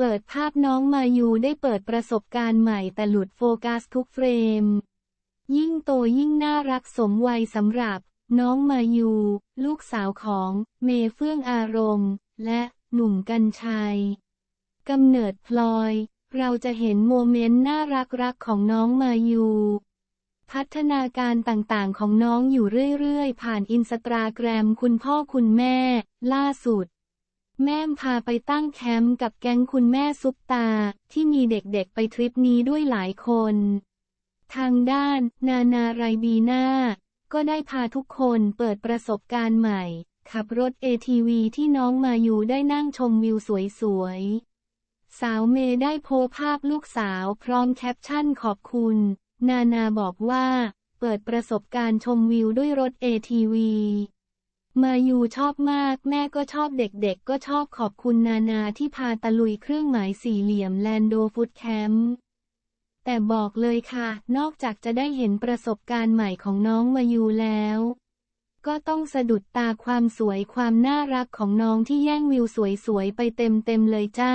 เปิดภาพน้องมายูได้เปิดประสบการณ์ใหม่แต่หลุดโฟกัสทุกเฟรม ยิ่งโตยิ่งน่ารักสมวัยสำหรับ น้องมายู ลูกสาวของเมเฟื่องอารมณ์ และหนุ่มกัญชัยกำเนิดพลอย เราจะเห็นโมเมนต์น่ารักรักของน้องมายูพัฒนาการต่างๆของน้องอยู่เรื่อยๆ ผ่านอินสตาแกรมคุณพ่อคุณแม่ ล่าสุด แม่มพาไปตั้งแคมป์กับแก๊งคุณแม่ซุปตา ที่มีเด็กๆไปทริปนี้ด้วยหลายคน ทางด้าน นานาไรบีนาก็ได้พาทุกคนเปิดประสบการณ์ใหม่ ขับรถ ATV ที่น้องมาอยู่ได้นั่งชมวิวสวยๆ สาวเมย์ได้โพสภาพลูกสาวพร้อมแคปชั่นขอบคุณ นานาบอกว่า เปิดประสบการณ์ชมวิวด้วยรถ ATV มายูชอบมาก แม่ก็ชอบเด็กๆ ก็ชอบขอบคุณนานาที่พาตะลุยเครื่องหมายสี่เหลี่ยมแลนโดฟุตแคมป์แต่บอกเลยค่ะ นอกจากจะได้เห็นประสบการณ์ใหม่ของน้องมายูแล้ว ก็ต้องสะดุดตาความสวยความน่ารักของน้องที่แย่งวิวสวยๆ ไปเต็มๆเลยจ้า